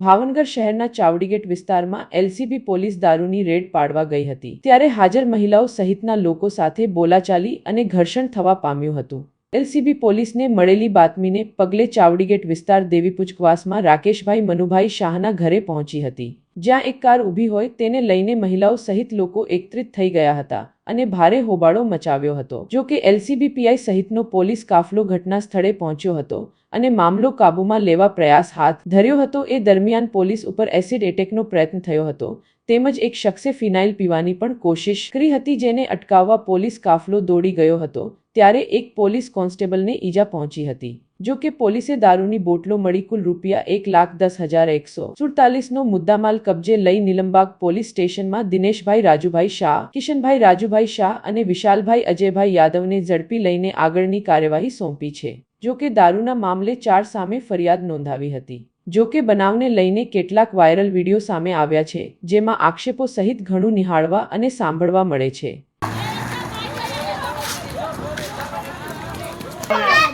ભાવનગર શહેરના ચાવડીગેટ વિસ્તારમાં LCB police દારૂની રેડ પાડવા ગઈ હતી. ત્યારે હાજર મહિલાઓ સહિતના લોકો સાથે બોલાચાલી અને ઘર્ષણ થવા પામ્યું હતું. એલસીબી પોલીસને મળેલી બાતમીને પગલે ચાવડીગેટ વિસ્તાર દેવીપુચકવાસમાં રાકેશભાઈ મનુભાઈ શાહના ઘરે પહોંચી હતી. જ્યાં એક કાર ઊભી હોય તેને લઈને મહિલાઓ સહિત લોકો એકત્રિત થઈ ગયા હતા અને ભારે હોબાળો મચાવ્યો હતો. જો કે એલસીબીપીઆઈ સહિતનો પોલીસ કાફલો ઘટના સ્થળે પહોંચ્યો હતો અને મામલો કાબૂમાં લેવા પ્રયાસ હાથ ધર્યો હતો. એ દરમિયાન પોલીસ ઉપર એસિડ એટેકનો પ્રયત્ન થયો હતો. તેમજ એક શખ્સે ફિનાઇલ પીવાની પણ કોશિશ કરી હતી જેને અટકાવવા પોલીસ કાફલો દોડી ગયો હતો. ત્યારે એક પોલીસ કોન્સ્ટેબલને ઈજા પહોંચી હતી. જો કે પોલીસે દારૂની બોટલો મળી કુલ રૂપિયા એક લાખ દસ હજાર એકસો સુડતાલીસનો મુદ્દામાલ કબજે લઈ નિલંબાગ પોલીસ સ્ટેશનમાં દિનેશભાઈ રાજુભાઈ શાહ, કિશનભાઈ રાજુભાઈ શાહ અને વિશાલભાઈ અજયભાઈ યાદવને ઝડપી લઈને આગળની કાર્યવાહી સોંપી છે. જો કે દારૂના મામલે ચાર સામે ફરિયાદ નોંધાવી હતી. જો કે બનાવને લઈને કેટલાક વાયરલ વીડિયો સામે આવ્યા છે, જેમાં આક્ષેપો સહિત ઘણું નિહાળવા અને સાંભળવા મળે છે.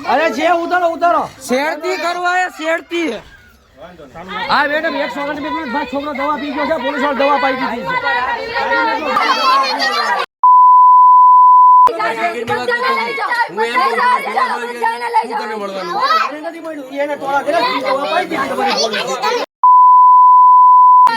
અરે જે ઉતારો ઉતારો. શેરતી કરવા એ શેરતી હા મેડમ એક છોકરા બે મિનિટ બાદ છોકરો દવા પી ગયો છે પોલીસવાળા દવા પાઈ દીધી છે. નથી મળ્યું. એને ટોળા કર્યા દવા પાઈ દીધી તમારી પોલીસ પોલીસે દવા પાઈ દવા પાઈ દીધી હશે ને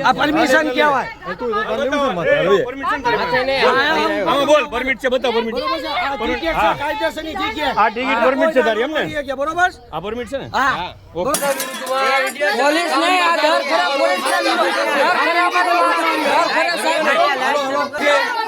આ પરમિશન કહેવાય. બોલ પરમિટ છે બતાવ પરમિટ બરોબર છે આ ટિકિટ પરમિટ છે તારી એમ ને? કે બરોબર આ પરમિટ છે ને? હા. પોલીસ નહીં આ દર ખરા પોલીસ ના. દર ખરા દર ખરા સાહેબ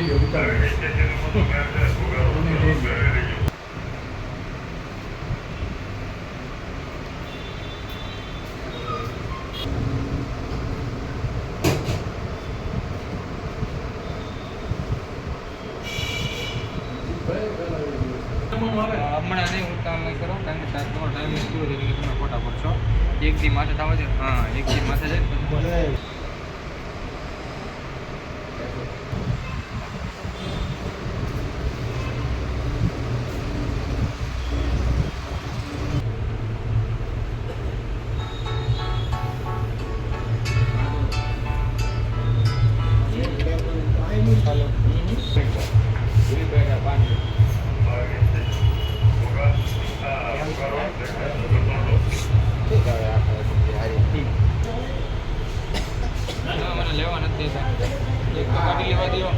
સોળ હમણાં નહીં નહીં કરો કારણ કે ટાઈમ પૂરો થઈ તમે ફોટા પડશો એક દી માથે થવા દે હા એક દી માથે જાય લેવા નથી દેતા. એક કાઢી લેવા દો.